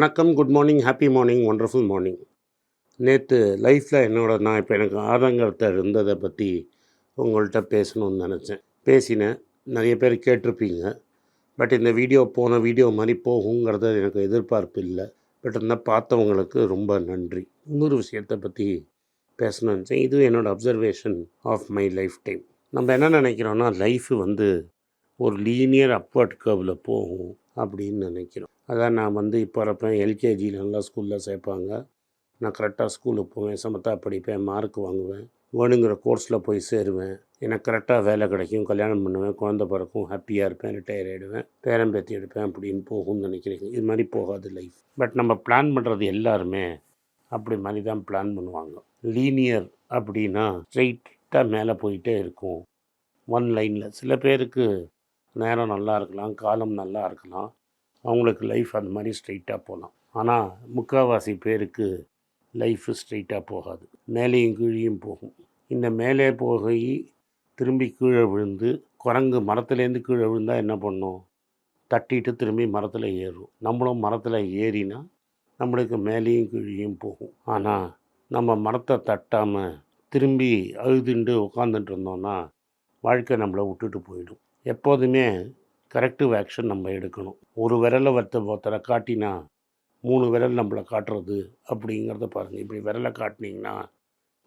வணக்கம் good morning happy morning wonderful morning நேற்று லைஃப்பில் என்னோட நான் இப்போ எனக்கு ஆதங்கத்தை இருந்ததை பற்றி உங்கள்கிட்ட பேசணும்னு நினச்சேன். பேசினேன். நிறைய பேர் கேட்டிருப்பீங்க. பட் இந்த வீடியோ போன வீடியோ மாதிரி போகுங்கிறத எனக்கு எதிர்பார்ப்பு இல்லை. பட் இருந்தால் பார்த்தவங்களுக்கு ரொம்ப நன்றி. இன்னொரு விஷயத்தை பற்றி பேசணும்னு நினச்சேன். இது என்னோடய observation of my life time நம்ம என்ன நினைக்கிறோன்னா லைஃப் வந்து ஒரு லீனியர் அப்வர்ட் கர்வில் போகும் அப்படின்னு நினைக்கிறோம். அதான் நான் வந்து இப்போ இருப்பேன் எல்கேஜி நல்லா ஸ்கூலில் சேர்ப்பாங்க. நான் கரெக்டாக ஸ்கூலுக்கு போவேன். சமத்தா படிப்பேன். மார்க் வாங்குவேன். வேணுங்கிற கோர்ஸில் போய் சேருவேன். எனக்கு கரெக்டாக வேலை கிடைக்கும். கல்யாணம் பண்ணுவேன். குழந்த பிறக்கும். ஹாப்பியாக இருப்பேன். ரிட்டையர் ஆகிடுவேன் பேரன் பேத்தி எடுப்பேன். அப்படின்னு போகும்னு நினைக்கிறீங்க. இது மாதிரி போகாது லைஃப் பட் நம்ம பிளான் பண்ணுறது எல்லாருமே அப்படி மாதிரி தான் பிளான் பண்ணுவாங்க. லீனியர் அப்படின்னா ஸ்ட்ரெயிட்டாக மேலே போயிட்டே இருக்கும். ஒன் லைனில் சில பேருக்கு நேரம் நல்லா இருக்கலாம். காலம் நல்லா இருக்கலாம். அவங்களுக்கு லைஃப் அந்த மாதிரி ஸ்ட்ரைட்டாக போகலாம் ஆனால் முக்கால்வாசி பேருக்கு லைஃப் ஸ்ட்ரைட்டாக போகாது. மேலேயும் கீழேயும் போகும். இந்த மேலே போய் திரும்பி கீழே விழுந்து குரங்கு மரத்துலேருந்து கீழே விழுந்தால் என்ன பண்ணும்? தட்டிட்டு திரும்பி மரத்தில் ஏறும். நம்மளும் மரத்தில் ஏறினா நம்மளுக்கு மேலேயும் கீழேயும் போகும். ஆனால் நம்ம மரத்தை தட்டாமல் திரும்பி அழுதுண்டு உட்காந்துட்டு இருந்தோம்னா வாழ்க்கை நம்மளை விட்டுட்டு போயிடும். எப்போதுமே கரெக்டிவ் ஆக்ஷன் நம்ம எடுக்கணும். ஒரு விரலை ஒருத்த ஒருத்தரை காட்டினா மூணு விரல் நம்மளை காட்டுறது அப்படிங்கிறத பாருங்கள் இப்படி விரலை காட்டினீங்கன்னா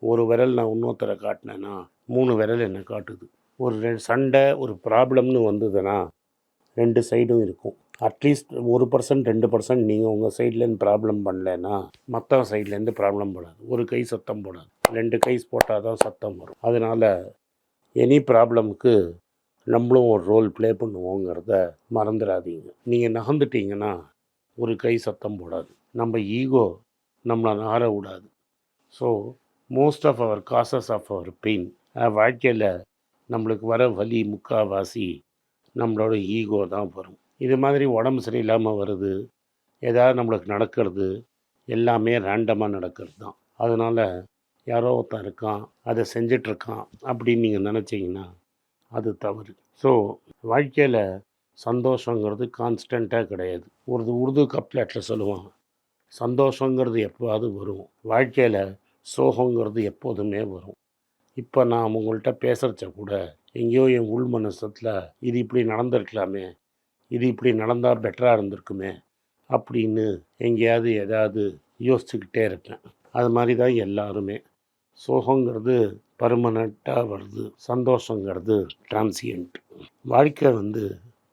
ஒரு விரல் நான் இன்னொருத்தரை காட்டினேன்னா மூணு விரல் என்னை காட்டுது. ஒரு ரெ சண்டை ஒரு ப்ராப்ளம்னு வந்ததுன்னா ரெண்டு சைடும் இருக்கும். அட்லீஸ்ட் ஒரு பர்சன்ட் ரெண்டு பர்சன்ட் நீங்கள் உங்கள் சைட்லேருந்து ப்ராப்ளம் பண்ணலைன்னா மற்ற சைட்லேருந்து ப்ராப்ளம் போடாது ஒரு கை சத்தம் போடாது. ரெண்டு கை போட்டால் தான் சத்தம் வரும். அதனால் எனி ப்ராப்ளமுக்கு நம்மளும் ஒரு ரோல் ப்ளே பண்ணுவோங்கிறத மறந்துடாதீங்க. நீங்கள் நகர்ந்துட்டீங்கன்னா ஒரு கை சத்தம் போடாது. நம்ம ஈகோ நம்மளை நகர விடாது so most of our causes of our pain வாழ்க்கையில் நம்மளுக்கு வர வலி முக்காவாசி நம்மளோட ஈகோ தான் வரும். இது மாதிரி உடம்பு சரியில்லாமல் வருது ஏதாவது நம்மளுக்கு நடக்கிறது எல்லாமே ரேண்டமாக நடக்கிறது தான். அதனால் யாரோ ஒருத்தன் இருக்கான் அதை செஞ்சிட்ருக்கான் அப்படின்னு நீங்கள் நினச்சிங்கன்னா அது தவறு. ஸோ வாழ்க்கையில் சந்தோஷங்கிறது கான்ஸ்டண்ட்டாக கிடையாது. ஒரு உருது கப்லெட்டில் சொல்லுவாங்க. சந்தோஷங்கிறது எப்போது வரும். வாழ்க்கையில் சோகங்கிறது எப்போதுமே வரும். இப்போ நான் உங்கள்கிட்ட பேசுகிறச்ச கூட எங்கேயோ என் உள் மனசத்தில் இது இப்படி நடந்திருக்கலாமே இது இப்படி நடந்தால் பெட்டராக இருந்திருக்குமே அப்படின்னு எங்கேயாவது ஏதாவது யோசிச்சுக்கிட்டே இருப்பேன். அது மாதிரி தான் எல்லாருமே. சோகங்கிறது பர்மனண்ட்டாக வருது. சந்தோஷங்கிறது டிரான்சியன்ட் வாழ்க்கை வந்து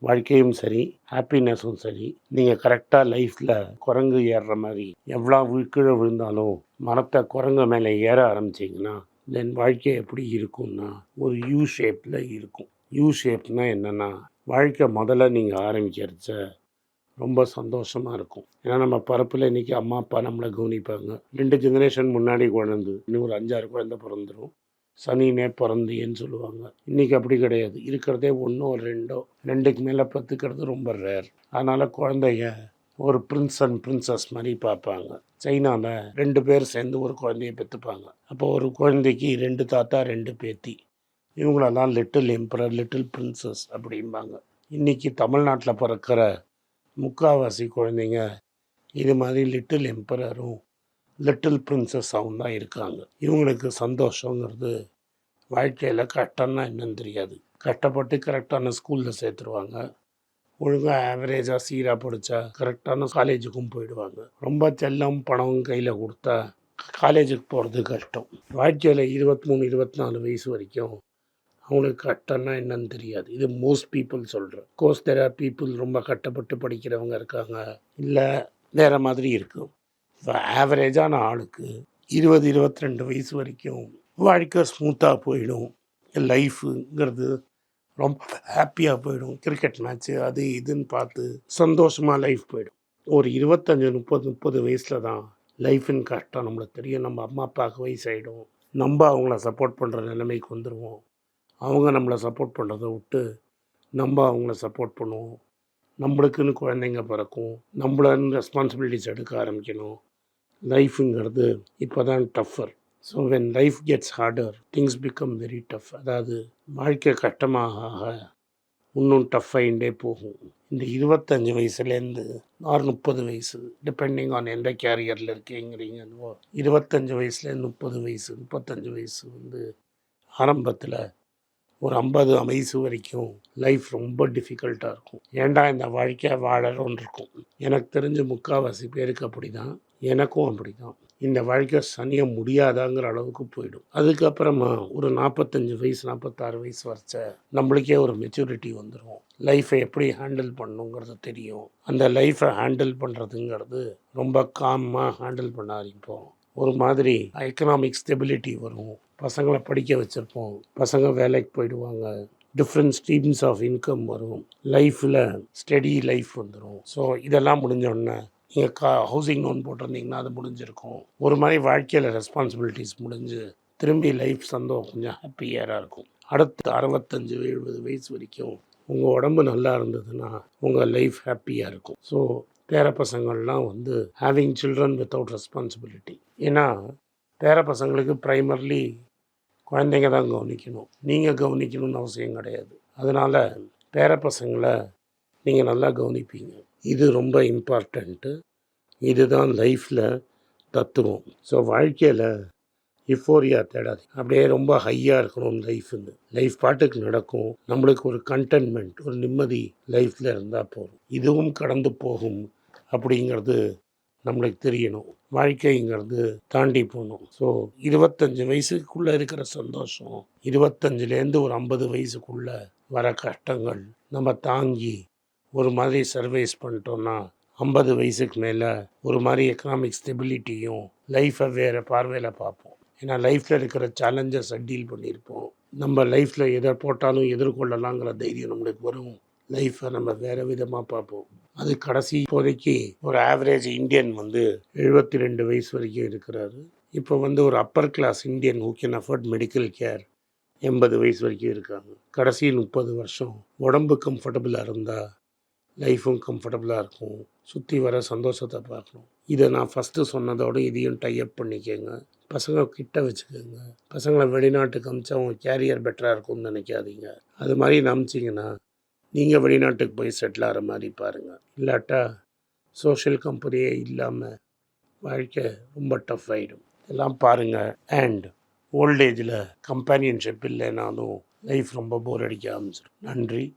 வாழ்க்கையும் சரி ஹாப்பினஸும் சரி நீங்கள் கரெக்டாக லைஃப்பில் குரங்கு ஏறுற மாதிரி எவ்வளோ வி- கீழே விழுந்தாலும் மரத்தை குரங்கு மேலே ஏற ஆரம்பிச்சிங்கன்னா தென் வாழ்க்கை எப்படி இருக்கும்னா ஒரு யூ ஷேப்பில் இருக்கும். யூ ஷேப்னா என்னென்னா வாழ்க்கை முதல்ல நீங்கள் ஆரம்பிக்கிறச்ச ரொம்ப சந்தோஷமாக இருக்கும். ஏன்னா நம்ம பரப்பில் இன்றைக்கி அம்மா அப்பா நம்மளை கவனிப்பாங்க. ரெண்டு ஜெனரேஷன் முன்னாடி குழந்தை இன்னும் ஒரு அஞ்சாறு குழந்தை பிறந்துடும் சனினே பிறந்தியன்னு சொல்லுவாங்க. இன்றைக்கி அப்படி கிடையாது. இருக்கிறதே ஒன்றோ ரெண்டோ ரெண்டுக்கு மேலே பத்துக்கிறது ரொம்ப ரேர் அதனால் குழந்தைங்க ஒரு பிரின்ஸ் அண்ட் பிரின்சஸ் மாதிரி பார்ப்பாங்க. சைனாவில் ரெண்டு பேர் சேர்ந்து ஒரு குழந்தைய பெற்றுப்பாங்க அப்போ ஒரு குழந்தைக்கு ரெண்டு தாத்தா ரெண்டு பேத்தி. இவங்களெல்லாம் லிட்டில் எம்பரர் லிட்டில் பிரின்சஸ் அப்படிம்பாங்க. இன்றைக்கி தமிழ்நாட்டில் பிறக்கிற முக்காவாசி குழந்தைங்க இது மாதிரி லிட்டில் எம்பரரும் லிட்டில் பிரின்சஸாகவும் தான் இருக்காங்க. இவங்களுக்கு சந்தோஷங்கிறது வாழ்க்கையில் கஷ்டம்னா என்னன்னு தெரியாது. கஷ்டப்பட்டு கரெக்டான ஸ்கூலில் சேர்த்துருவாங்க. ஒழுங்காக ஆவரேஜாக சீராக படித்தா கரெக்டான காலேஜுக்கும் போயிடுவாங்க. ரொம்ப செல்லம் பணம் கையில் கொடுத்தா காலேஜுக்கு போகிறது கஷ்டம். வாழ்க்கையில் இருபத்தி மூணு இருபத்தி நாலு வயசு வரைக்கும் அவங்களுக்கு கஷ்டம்னா என்னன்னு தெரியாது. இது மோஸ்ட் பீப்புள் சொல்கிறேன் கோர்ஸ் தெரா பீப்புள் ரொம்ப கட்டப்பட்டு படிக்கிறவங்க இருக்காங்க. இல்லை வேறு மாதிரி இருக்கும் ஆவரேஜான ஆளுக்கு இருபது இருபத்தி ரெண்டு வயசு வரைக்கும் வாழ்க்கை ஸ்மூத்தாக போயிடும். லைஃபுங்கிறது ரொம்ப ஹாப்பியாக போயிடும். கிரிக்கெட் மேட்ச்சு அது இதுன்னு பார்த்து சந்தோஷமாக லைஃப் போயிடும். ஒரு இருபத்தஞ்சி முப்பது முப்பது வயசில் தான் லைஃபின் கஷ்டம் நம்மளுக்கு தெரியும். நம்ம அம்மா அப்பாவுக்கு வயசாகிடும் நம்ம அவங்கள சப்போர்ட் பண்ணுற நிலைமைக்கு வந்துடுவோம் அவங்க நம்மளை சப்போர்ட் பண்ணுறத விட்டு நம்ம அவங்கள சப்போர்ட் பண்ணுவோம். நம்மளுக்குன்னு குழந்தைங்க பிறக்கும். நம்மளன்னு ரெஸ்பான்சிபிலிட்டிஸ் எடுக்க ஆரம்பிக்கணும். லைஃபுங்கிறது இப்போ தான் tougher so when life gets harder things become very tough அதாவது வாழ்க்கை கஷ்டமாக ஆக இன்னும் டஃப்பாகிண்டே போகும். இந்த இருபத்தஞ்சி வயசுலேருந்து ஆறு முப்பது வயசு டிபெண்டிங் ஆன் எந்த கேரியரில் இருக்கீங்கிறீங்கன்னு இருபத்தஞ்சி வயசுலேருந்து முப்பது வயசு முப்பத்தஞ்சு வயசு வந்து ஆரம்பத்தில் ஒரு ஐம்பது வயசு வரைக்கும் லைஃப் ரொம்ப டிஃபிகல்ட்டாக இருக்கும். ஏண்டா இந்த வாழ்க்கையை வாழறோன்னு இருக்கும். எனக்கு தெரிஞ்ச முக்கால்வாசி பேருக்கு அப்படி தான் எனக்கும் அப்படி தான் இந்த வாழ்க்கை சனிய முடியாதாங்கிற அளவுக்கு போயிடும். அதுக்கப்புறமா ஒரு நாற்பத்தஞ்சு வயசு நாற்பத்தாறு வயசு வரைச்ச நம்மளுக்கே ஒரு மெச்சூரிட்டி வந்துடும் லைஃப்பை எப்படி ஹேண்டில் பண்ணுங்கிறது தெரியும். அந்த லைஃப்பை ஹேண்டில் பண்ணுறதுங்கிறது ரொம்ப காமாக ஹேண்டில் பண்ண ஆரம்பிப்போம் ஒரு மாதிரி எக்கனாமிக் ஸ்டெபிலிட்டி வரும். பசங்களை படிக்க வச்சுருப்போம். பசங்க வேலைக்கு போயிடுவாங்க. டிஃப்ரெண்ட் ஸ்ட்ரீம்ஸ் ஆஃப் இன்கம் வரும். லைஃப்பில் ஸ்டெடி லைஃப் வந்துடும் ஸோ இதெல்லாம் முடிஞ்சோடனே நீங்கள் கா ஹவுசிங் லோன் போட்டிருந்தீங்கன்னா அது முடிஞ்சிருக்கும். ஒரு மாதிரி வாழ்க்கையில் ரெஸ்பான்சிபிலிட்டிஸ் முடிஞ்சு திரும்பி லைஃப் சந்தோஷம் கொஞ்சம் ஹாப்பியராக இருக்கும். அடுத்து அறுபத்தஞ்சு எழுபது வயசு வரைக்கும் உங்கள் உடம்பு நல்லா இருந்ததுன்னா உங்கள் லைஃப் ஹாப்பியாக இருக்கும். ஸோ பேர பசங்கள்லாம் வந்து ஹேவிங் சில்ட்ரன் வித்தவுட் ரெஸ்பான்சிபிலிட்டி ஏன்னா பேர பசங்களுக்கு ப்ரைமர்லி குழந்தைங்க தான் கவனிக்கணும். நீங்கள் கவனிக்கணும்னு அவசியம் கிடையாது. அதனால் பேர பசங்களை நீங்கள் நல்லா கவனிப்பீங்க. இது ரொம்ப இம்பார்ட்டண்ட்டு இதுதான் லைஃப்பில் தத்துவம். ஸோ வாழ்க்கையில் இஃபோரியா தேடாது அப்படியே ரொம்ப ஹையாக இருக்கணும் லைஃப்னு லைஃப் பாட்டுக்கு நடக்கும். நம்மளுக்கு ஒரு கண்டென்மெண்ட் ஒரு நிம்மதி லைஃப்பில் இருந்தால் போதும். இதுவும் கடந்து போகும் அப்படிங்கிறது நம்மளுக்கு தெரியணும். வாழ்க்கைங்கிறது தாண்டி போகணும். ஸோ இருபத்தஞ்சி வயசுக்குள்ளே இருக்கிற சந்தோஷம் இருபத்தஞ்சிலேருந்து ஒரு ஐம்பது வயசுக்குள்ளே வர கஷ்டங்கள் நம்ம தாங்கி ஒரு மாதிரி சர்வைஸ் பண்ணிட்டோன்னா ஐம்பது வயசுக்கு மேலே ஒரு மாதிரி எக்கனாமிக் ஸ்டெபிலிட்டியும் லைஃப்பை வேறு பார்வையில் பார்ப்போம். ஏன்னா லைஃப்பில் இருக்கிற சேலஞ்சஸை டீல் பண்ணியிருப்போம். நம்ம லைஃப்பில் எதை போட்டாலும் எதிர்கொள்ளலாங்கிற தைரியம் நம்மளுக்கு வரும். லைஃப்பை நம்ம வேறு விதமாக பார்ப்போம். அது கடைசி இப்போதைக்கு ஒரு ஆவரேஜ் இந்தியன் வந்து எழுபத்தி ரெண்டு வயசு வரைக்கும் இருக்கிறாரு. இப்போ வந்து ஒரு upper class Indian who can afford medical care எண்பது வயசு வரைக்கும் இருக்காங்க. கடைசி முப்பது வருஷம் உடம்பு கம்ஃபர்டபுளாக இருந்தால் லைஃப்பும் கம்ஃபர்டபுளாக இருக்கும். சுற்றி வர சந்தோஷத்தை பார்க்கணும். இதை நான் ஃபஸ்ட்டு சொன்னதோடு இதையும் டைப் பண்ணிக்கோங்க. பசங்க கிட்ட வச்சுக்கோங்க. பசங்களை வெளிநாட்டுக்கு அமிச்சா அவங்க கேரியர் பெட்டராக இருக்கும்னு நினைக்காதீங்க. அது மாதிரி நம்பிச்சிங்கன்னா நீங்கள் வெளிநாட்டுக்கு போய் செட்டில் ஆகிற மாதிரி பாருங்கள் இல்லாட்டா சோஷியல் கம்பெனியே இல்லாமல் வாழ்க்கை ரொம்ப டஃப் ஆகிடும் இதெல்லாம் பாருங்கள் அண்ட் ஓல்டேஜில் கம்பேனியன்ஷிப் இல்லைனாலும் லைஃப் ரொம்ப போர் அடிக்க ஆரம்பிச்சிடும். நன்றி.